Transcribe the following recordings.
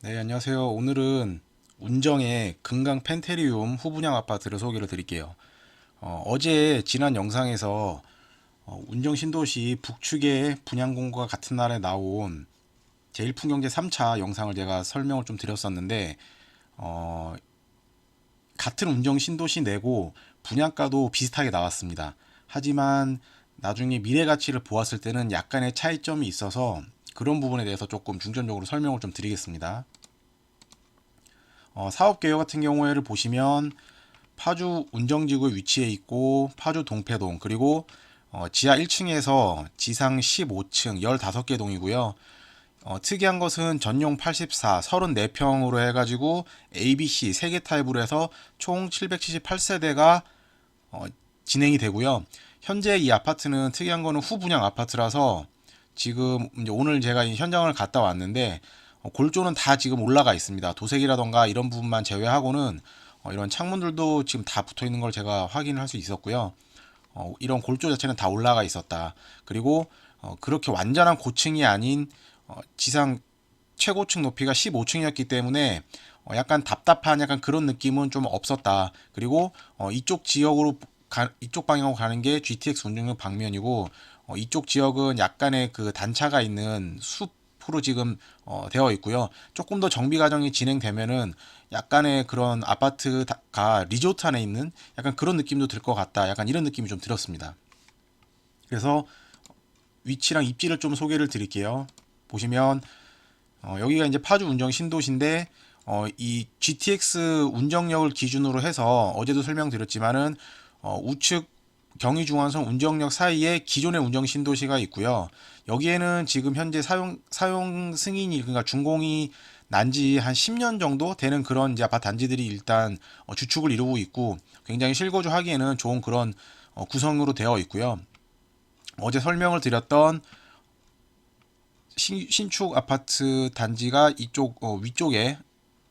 네, 안녕하세요. 오늘은 운정의 금강 펜테리움 후분양 아파트를 소개를 드릴게요. 어, 제 지난 영상에서 어, 운정 신도시 북측의 분양 공고가 같은 날에 나온 제1풍경제 3차 영상을 제가 설명을 좀 드렸었는데 어, 같은 운정 신도시 내고 분양가도 비슷하게 나왔습니다. 하지만 나중에 미래 가치를 보았을 때는 약간의 차이점이 있어서 그런 부분에 대해서 조금 중점적으로 설명을 좀 드리겠습니다. 어, 사업 개요 같은 경우에를 보시면 파주 운정지구에 위치해 있고 파주 동패동 그리고 어, 지하 1층에서 지상 15층 15개 동이고요. 어, 특이한 것은 전용 84, 34평으로 해가지고 ABC 3개 타입으로 해서 총 778세대가 어, 진행이 되고요. 현재 이 아파트는 특이한 거는 후분양 아파트라서 지금 이제 오늘 제가 이 현장을 갔다 왔는데 어, 골조는 다 지금 올라가 있습니다. 도색이라던가 이런 부분만 제외하고는 어, 이런 창문들도 지금 다 붙어 있는 걸 제가 확인을 할수 있었고요. 어, 이런 골조 자체는 다 올라가 있었다. 그리고 어, 그렇게 완전한 고층이 아닌 어, 지상 최고층 높이가 15층이었기 때문에 어, 약간 답답한 약간 그런 느낌은 좀 없었다. 그리고 어, 이쪽 지역으로 가, 이쪽 방향으로 가는 게 GTX 운전역 방면이고 어, 이쪽 지역은 약간의 그 단차가 있는 숲으로 지금 어, 되어 있고요. 조금 더 정비 과정이 진행되면은 약간의 그런 아파트가 리조트 안에 있는 약간 그런 느낌도 들 것 같다. 약간 이런 느낌이 좀 들었습니다. 그래서 위치랑 입지를 좀 소개를 드릴게요. 보시면 어, 여기가 이제 파주 운정 신도시인데 어, 이 GTX 운정역을 기준으로 해서 어제도 설명드렸지만은 어, 우측 경의중앙선 운정역 사이에 기존의 운정 신도시가 있고요. 여기에는 지금 현재 사용 사용 승인이 그러니까 준공이 난 지 한 10년 정도 되는 그런 이제 아파트 단지들이 일단 어, 주축을 이루고 있고 굉장히 실거주 하기에는 좋은 그런 어, 구성으로 되어 있고요. 어제 설명을 드렸던 신, 신축 아파트 단지가 이쪽 어, 위쪽에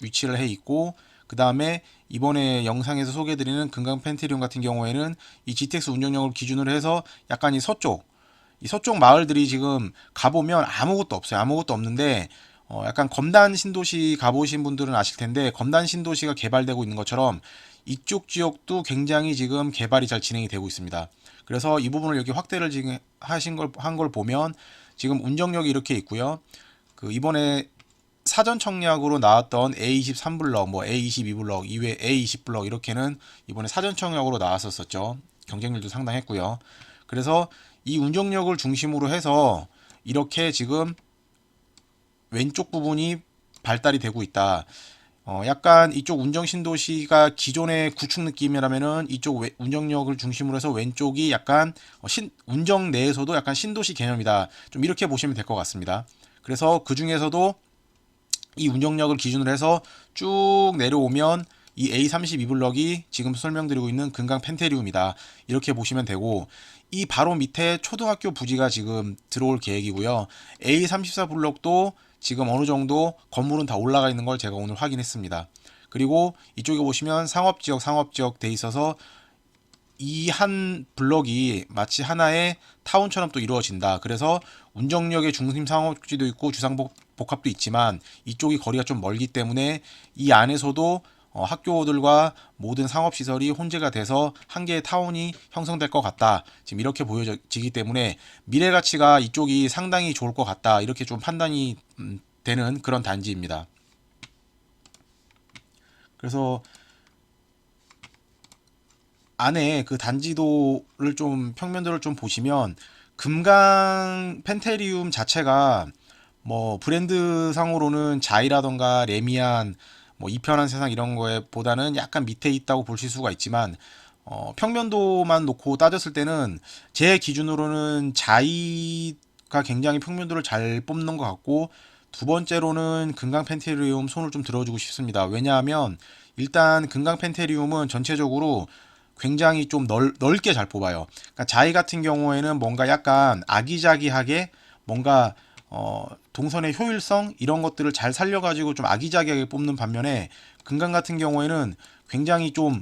위치를 해 있고 그 다음에 이번에 영상에서 소개해드리는 금강 펜테리움 같은 경우에는 이 GTX 운전역을 기준으로 해서 약간 이 서쪽 이 서쪽 마을들이 지금 가보면 아무것도 없어요 아무것도 없는데 어, 약간 검단 신도시 가보신 분들은 아실 텐데 검단 신도시가 개발되고 있는 것처럼 이쪽 지역도 굉장히 지금 개발이 잘 진행이 되고 있습니다. 그래서 이 부분을 여기 확대를 지금 하신 걸 한 걸 보면 지금 운정역이 이렇게 있고요. 그 이번에 사전 청약으로 나왔던 A23 블럭, 뭐 A22 블럭, 이외 A20 블럭 이렇게는 이번에 사전 청약으로 나왔었었죠. 경쟁률도 상당했고요. 그래서 이 운정역을 중심으로 해서 이렇게 지금 왼쪽 부분이 발달이 되고 있다. 어, 약간 이쪽 운정 신도시가 기존의 구축 느낌이라면은 이쪽 웨, 운정역을 중심으로 해서 왼쪽이 약간 어, 신, 운정 내에서도 약간 신도시 개념이다. 좀 이렇게 보시면 될 것 같습니다. 그래서 그 중에서도 이 운정역을 기준으로 해서 쭉 내려오면 이 A32 블럭이 지금 설명드리고 있는 금강 펜테리움이다. 이렇게 보시면 되고 이 바로 밑에 초등학교 부지가 지금 들어올 계획이고요. A34 블럭도 지금 어느 정도 건물은 다 올라가 있는 걸 제가 오늘 확인했습니다. 그리고 이쪽에 보시면 상업지역 상업지역 돼 있어서 이 한 블럭이 마치 하나의 타운처럼 또 이루어진다. 그래서 운정역의 중심 상업지도 있고 주상복합도 있지만 이쪽이 거리가 좀 멀기 때문에 이 안에서도 어, 학교들과 모든 상업시설이 혼재가 돼서 한 개의 타운이 형성될 것 같다. 지금 이렇게 보여지기 때문에 미래 가치가 이쪽이 상당히 좋을 것 같다. 이렇게 좀 판단이 음, 되는 그런 단지입니다. 그래서 안에 그 단지도를 좀 평면도를 좀 보시면 금강 펜테리움 자체가 뭐 브랜드 상으로는 자이라던가 레미안 뭐 이편한 세상 이런 거에 보다는 약간 밑에 있다고 보실 수가 있지만 어, 평면도만 놓고 따졌을 때는 제 기준으로는 자이가 굉장히 평면도를 잘 뽑는 것 같고 두 번째로는 금강 펜테리움 손을 좀 들어주고 싶습니다. 왜냐하면 일단 금강 펜테리움은 전체적으로 굉장히 좀 넓, 넓게 잘 뽑아요. 그러니까 자이 같은 경우에는 뭔가 약간 아기자기하게 뭔가 어, 동선의 효율성 이런 것들을 잘 살려가지고 좀 아기자기하게 뽑는 반면에 금강 같은 경우에는 굉장히 좀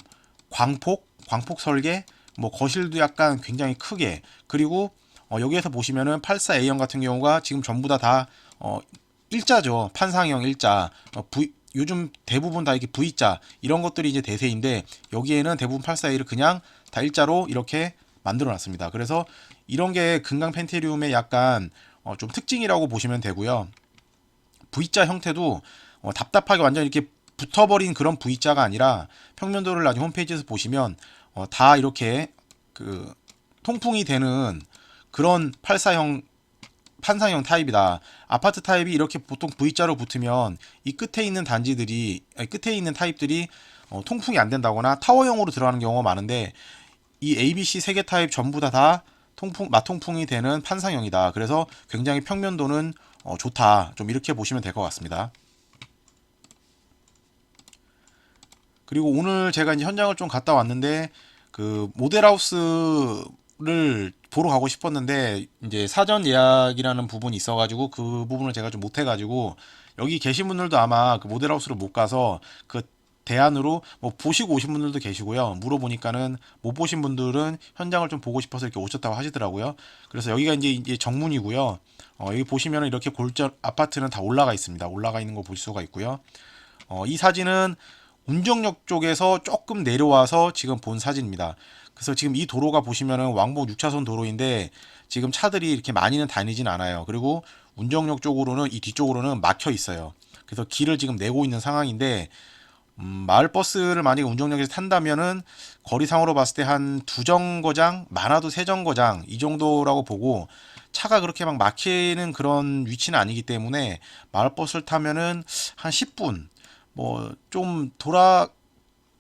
광폭, 광폭 설계, 뭐 거실도 약간 굉장히 크게 그리고 어, 여기에서 보시면은 84A형 같은 경우가 지금 전부 다다 어, 일자죠. 판상형 일자. 어, V, 요즘 대부분 다 이렇게 V자 이런 것들이 이제 대세인데 여기에는 대부분 841을 그냥 다 일자로 이렇게 만들어 놨습니다. 그래서 이런 게 금강 펜테리움의 약간 어, 좀 특징이라고 보시면 되고요. V자 형태도 어, 답답하게 완전 이렇게 붙어버린 그런 V자가 아니라 평면도를 나중에 홈페이지에서 보시면 어, 다 이렇게 그 통풍이 되는 그런 84형 판상형 타입이다. 아파트 타입이 이렇게 보통 V자로 붙으면 이 끝에 있는 단지들이 아니, 끝에 있는 타입들이 어, 통풍이 안 된다거나 타워형으로 들어가는 경우가 많은데 이 ABC 세 개 타입 전부 다 다 통풍 마통풍이 되는 판상형이다. 그래서 굉장히 평면도는 어, 좋다. 좀 이렇게 보시면 될 것 같습니다. 그리고 오늘 제가 이제 현장을 좀 갔다 왔는데 그 모델하우스 를 보러 가고 싶었는데 이제 사전 예약이라는 부분이 있어가지고 그 부분을 제가 좀 못해가지고 여기 계신 분들도 아마 그 모델하우스를 못 가서 그 대안으로 뭐 보시고 오신 분들도 계시고요. 물어보니까는 못 보신 분들은 현장을 좀 보고 싶어서 이렇게 오셨다고 하시더라고요. 그래서 여기가 이제, 정문이고요. 어, 여기 보시면은 이렇게 골절 아파트는 다 올라가 있습니다. 올라가 있는 거 볼 수가 있고요. 어, 이 사진은 운정역 쪽에서 조금 내려와서 지금 본 사진입니다. 그래서 지금 이 도로가 보시면은 왕복 6차선 도로인데 지금 차들이 이렇게 많이는 다니진 않아요. 그리고 운정역 쪽으로는 이 뒤쪽으로는 막혀 있어요. 그래서 길을 지금 내고 있는 상황인데 음, 마을 버스를 만약에 운정역에서 탄다면은 거리상으로 봤을 때 한 두 정거장 많아도 세 정거장 이 정도라고 보고 차가 그렇게 막 막히는 그런 위치는 아니기 때문에 마을 버스를 타면은 한 10분 뭐 좀 돌아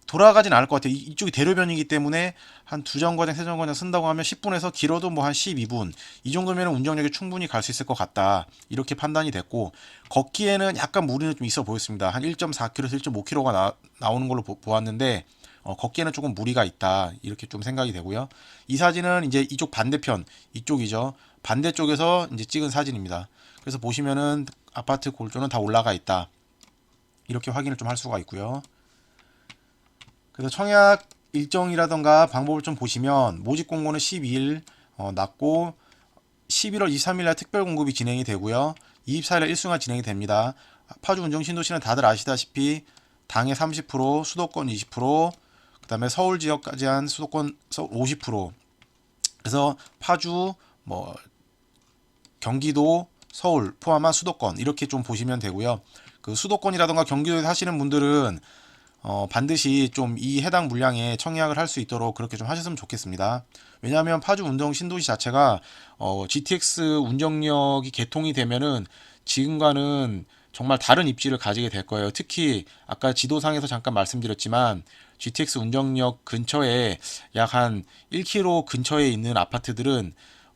돌아가진 않을 것 같아요. 이- 이쪽이 대로변이기 때문에 한 두 정거장, 세 정거장 쓴다고 하면 10분에서 길어도 뭐 한 12분 이 정도면 운정역에 충분히 갈 수 있을 것 같다. 이렇게 판단이 됐고 걷기에는 약간 무리는 좀 있어 보였습니다. 한 1.4km에서 1.5km가 나, 나오는 걸로 보, 보았는데 어, 걷기에는 조금 무리가 있다. 이렇게 좀 생각이 되고요. 이 사진은 이제 이쪽 반대편 이쪽이죠. 반대쪽에서 이제 찍은 사진입니다. 그래서 보시면은 아파트 골조는 다 올라가 있다. 이렇게 확인을 좀 할 수가 있고요. 그래서 청약 일정이라던가 방법을 좀 보시면 모집 공고는 12일 어, 났고 11월 23일 날 특별 공급이 진행이 되고요. 24일 날 일순간 진행이 됩니다. 파주 운정 신도시는 다들 아시다시피 당에 30%, 수도권 20%, 그다음에 서울 지역까지 한 수도권 50%. 그래서 파주 뭐 경기도, 서울 포함한 수도권 이렇게 좀 보시면 되고요. 그 수도권이라던가 경기도에 사시는 분들은 어, 반드시 좀 이 해당 물량에 청약을 할 수 있도록 그렇게 좀 하셨으면 좋겠습니다. 왜냐하면 파주 운정 신도시 자체가 어, GTX 운정역이 개통이 되면은 지금과는 정말 다른 입지를 가지게 될 거예요. 특히 아까 지도상에서 잠깐 말씀드렸지만 GTX 운정역 근처에 약 한 1km 근처에 있는 아파트들은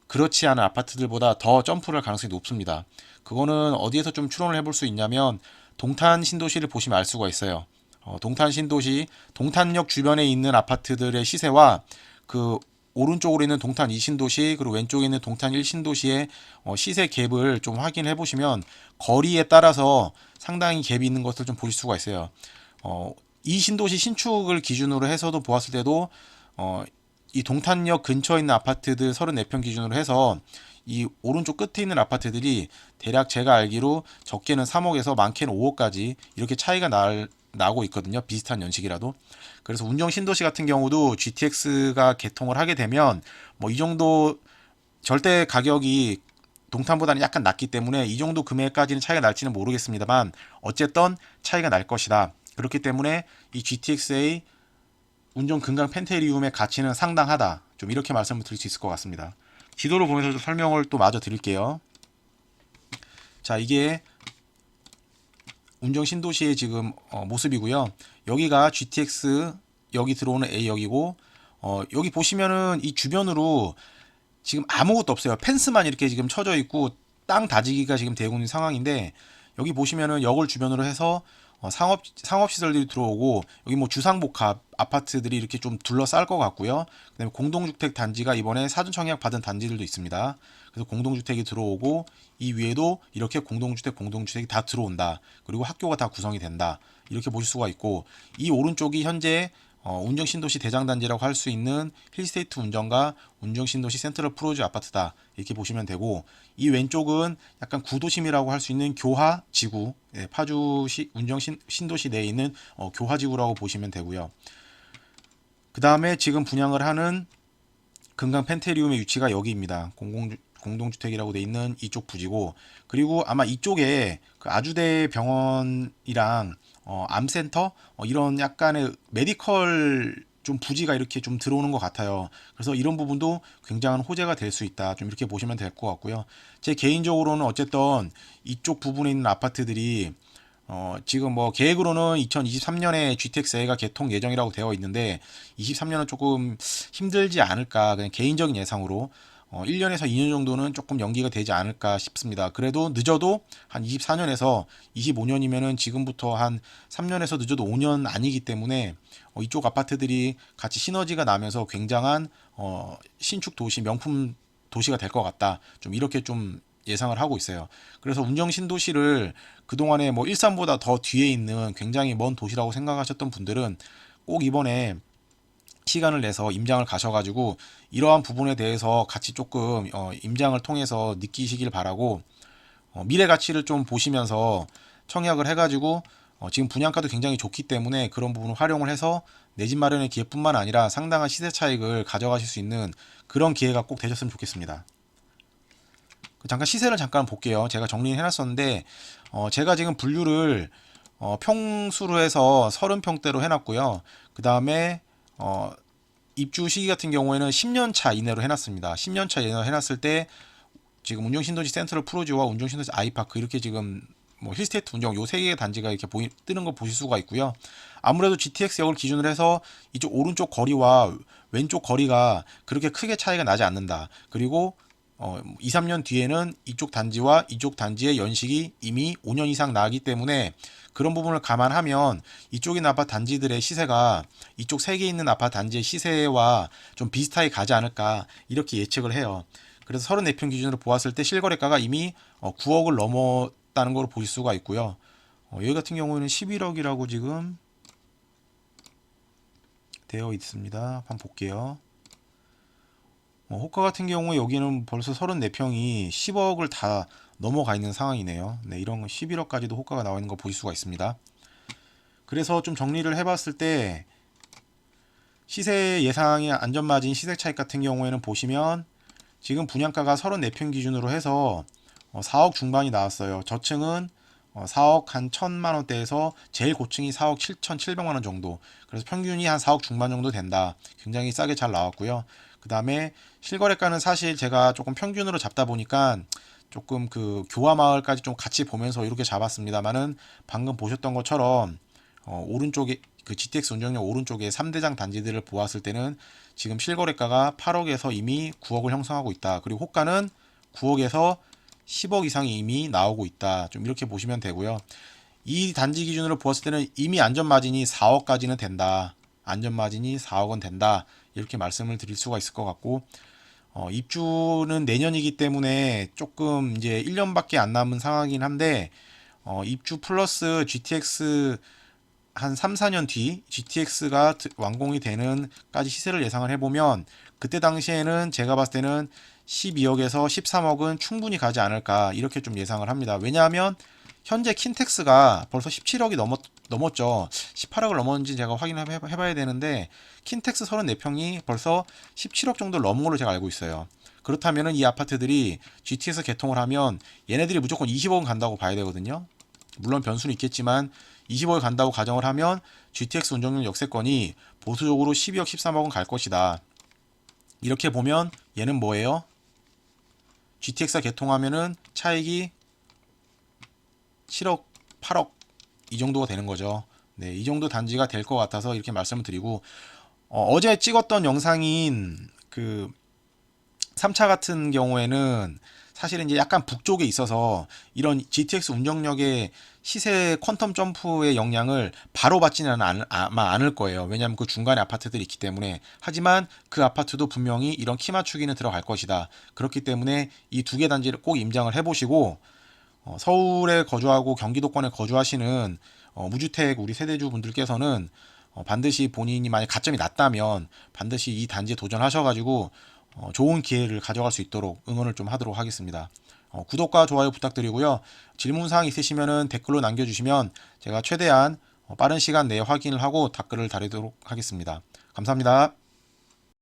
그렇지 않은 아파트들보다 더 점프를 할 가능성이 높습니다. 그거는 어디에서 좀 추론을 해볼 수 있냐면 동탄 신도시를 보시면 알 수가 있어요. 어, 동탄 신도시, 동탄역 주변에 있는 아파트들의 시세와 그 오른쪽으로 있는 동탄 2신도시 그리고 왼쪽에 있는 동탄 1신도시의 어, 시세 갭을 좀 확인해 보시면 거리에 따라서 상당히 갭이 있는 것을 좀 보실 수가 있어요. 어, 이 신도시 신축을 기준으로 해서도 보았을 때도 어, 이 동탄역 근처에 있는 아파트들 34평 기준으로 해서 이 오른쪽 끝에 있는 아파트들이 대략 제가 알기로 적게는 3억에서 많게는 5억까지 이렇게 차이가 날, 나고 있거든요. 비슷한 연식이라도. 그래서 운정 신도시 같은 경우도 GTX가 개통을 하게 되면 뭐 이 정도 절대 가격이 동탄보다는 약간 낮기 때문에 이 정도 금액까지는 차이가 날지는 모르겠습니다만 어쨌든 차이가 날 것이다. 그렇기 때문에 이 GTXA 운정 금강 펜테리움의 가치는 상당하다. 좀 이렇게 말씀을 드릴 수 있을 것 같습니다. 지도를 보면서 좀 설명을 또 마저 드릴게요. 자, 이게 운정 신도시의 지금 어, 모습이고요. 여기가 GTX 여기 들어오는 A역이고 어, 여기 보시면은 이 주변으로 지금 아무것도 없어요. 펜스만 이렇게 지금 쳐져 있고 땅 다지기가 지금 되고 있는 상황인데 여기 보시면은 역을 주변으로 해서 어, 상업 상업 시설들이 들어오고 여기 뭐 주상복합 아파트들이 이렇게 좀 둘러쌀 것 같고요. 그다음에 공동주택 단지가 이번에 사전 청약 받은 단지들도 있습니다. 그래서 공동주택이 들어오고 이 위에도 이렇게 공동주택 공동주택이 다 들어온다. 그리고 학교가 다 구성이 된다. 이렇게 보실 수가 있고 이 오른쪽이 현재 어, 운정 신도시 대장 단지라고 할 수 있는 힐스테이트 운정과 운정 신도시 센트럴 프로즈 아파트다 이렇게 보시면 되고 이 왼쪽은 약간 구도심이라고 할 수 있는 교화 지구 예, 파주시 운정 신, 신도시 내에 있는 어, 교화 지구라고 보시면 되고요. 그 다음에 지금 분양을 하는 금강 펜테리움의 위치가 여기입니다. 공공 공동주택이라고 돼 있는 이쪽 부지고 그리고 아마 이쪽에 그 아주대 병원이랑 어, 암센터 어, 이런 약간의 메디컬 좀 부지가 이렇게 좀 들어오는 것 같아요. 그래서 이런 부분도 굉장한 호재가 될 수 있다. 좀 이렇게 보시면 될 것 같고요. 제 개인적으로는 어쨌든 이쪽 부분에 있는 아파트들이 어, 지금 뭐 계획으로는 2023년에 GTX-A가 개통 예정이라고 되어 있는데 23년은 조금 힘들지 않을까 그냥 개인적인 예상으로 어, 1년에서 2년 정도는 조금 연기가 되지 않을까 싶습니다. 그래도 늦어도 한 24년에서 25년이면은 지금부터 한 3년에서 늦어도 5년 아니기 때문에 어, 이쪽 아파트들이 같이 시너지가 나면서 굉장한 어, 신축 도시 명품 도시가 될 것 같다. 좀 이렇게 좀 예상을 하고 있어요. 그래서 운정 신도시를 그동안에 뭐 일산보다 더 뒤에 있는 굉장히 먼 도시라고 생각하셨던 분들은 꼭 이번에 시간을 내서 임장을 가셔가지고 이러한 부분에 대해서 같이 조금 어, 임장을 통해서 느끼시길 바라고 어, 미래 가치를 좀 보시면서 청약을 해가지고 어, 지금 분양가도 굉장히 좋기 때문에 그런 부분을 활용을 해서 내 집 마련의 기회뿐만 아니라 상당한 시세 차익을 가져가실 수 있는 그런 기회가 꼭 되셨으면 좋겠습니다. 그 잠깐 시세를 잠깐 볼게요. 제가 정리해 놨었는데 어, 제가 지금 분류를 어, 평수로 해서 30평대로 해놨고요. 그 다음에 어, 입주 시기 같은 경우에는 10년 차 이내로 해놨습니다. 10년 차 이내로 해놨을 때 지금 운정신도시 센트럴 프로지와 운정신도시 아이파크 이렇게 지금 뭐 힐스테이트 운정 요 세 개의 단지가 이렇게 보이, 뜨는 거 보실 수가 있고요. 아무래도 GTX역을 기준으로 해서 이쪽 오른쪽 거리와 왼쪽 거리가 그렇게 크게 차이가 나지 않는다. 그리고 어, 2, 3년 뒤에는 이쪽 단지와 이쪽 단지의 연식이 이미 5년 이상 나기 때문에 그런 부분을 감안하면 있는 아파트 단지들의 시세가 이쪽 세 개 있는 아파트 단지의 시세와 좀 비슷하게 가지 않을까 이렇게 예측을 해요. 그래서 34평 기준으로 보았을 때 실거래가가 이미 9억을 넘었다는 걸 볼 수가 있고요. 어, 여기 같은 경우에는 11억이라고 지금 되어 있습니다. 한번 볼게요. 어, 호가 같은 경우에 여기는 벌써 34평이 10억을 다 넘어가 있는 상황이네요. 네, 이런 11억까지도 호가가 나와 있는 거 보실 수가 있습니다. 그래서 좀 정리를 해봤을 때 시세 예상의 안전마진 시세 차익 같은 경우에는 보시면 지금 분양가가 34평 기준으로 해서 4억 중반이 나왔어요. 저층은 4억 한 1천만 원대에서 제일 고층이 4억 7천7백만 원 정도. 그래서 평균이 한 4억 중반 정도 된다. 굉장히 싸게 잘 나왔고요. 그 다음에 실거래가는 사실 제가 조금 평균으로 잡다 보니까 조금 그 교화 마을까지 좀 같이 보면서 이렇게 잡았습니다만은 방금 보셨던 것처럼 어, 오른쪽에 그 GTX 운정역 오른쪽에 3대장 단지들을 보았을 때는 지금 실거래가가 8억에서 이미 9억을 형성하고 있다. 그리고 호가는 9억에서 10억 이상이 이미 나오고 있다. 좀 이렇게 보시면 되고요. 이 단지 기준으로 보았을 때는 이미 안전 마진이 4억까지는 된다. 안전 마진이 4억은 된다. 이렇게 말씀을 드릴 수가 있을 것 같고 어, 입주는 내년이기 때문에 조금 이제 1년밖에 안 남은 상황이긴 한데 어, 입주 플러스 GTX 한 3, 4년 뒤 GTX가 완공이 되는 까지 시세를 예상을 해보면 그때 당시에는 제가 봤을 때는 12억에서 13억은 충분히 가지 않을까 이렇게 좀 예상을 합니다. 왜냐하면 현재 킨텍스가 벌써 17억이 넘었, 넘었죠. 18억을 넘었는지 제가 확인을 해봐야 되는데 킨텍스 34평이 벌써 17억 정도 넘은 걸로 제가 알고 있어요. 그렇다면 이 아파트들이 GT에서 개통을 하면 얘네들이 무조건 20억은 간다고 봐야 되거든요. 물론 변수는 있겠지만 20억이 간다고 가정을 하면 GTX 운정용 역세권이 보수적으로 12억, 13억은 갈 것이다. 이렇게 보면 얘는 뭐예요? GTX가 개통하면은 차익이 7억, 8억 이 정도가 되는 거죠. 네, 이 정도 단지가 될 것 같아서 이렇게 말씀을 드리고 어, 제 찍었던 영상인 그 3차 같은 경우에는 사실은 이제 약간 북쪽에 있어서 이런 GTX 운정역의 시세 퀀텀 점프의 영향을 바로 받지는 않, 아마 않을 거예요. 왜냐하면 그 중간에 아파트들이 있기 때문에. 하지만 그 아파트도 분명히 이런 키 맞추기는 들어갈 것이다. 그렇기 때문에 이 두 개 단지를 꼭 임장을 해보시고 어, 서울에 거주하고 경기도권에 거주하시는 어, 무주택 우리 세대주 분들께서는 어, 반드시 본인이 만약 가점이 낮다면 반드시 이 단지에 도전하셔가지고 어, 좋은 기회를 가져갈 수 있도록 응원을 좀 하도록 하겠습니다. 어, 구독과 좋아요 부탁드리고요. 질문사항 있으시면 댓글로 남겨주시면 제가 최대한 어, 빠른 시간 내에 확인을 하고 답글을 달도록 하겠습니다. 감사합니다.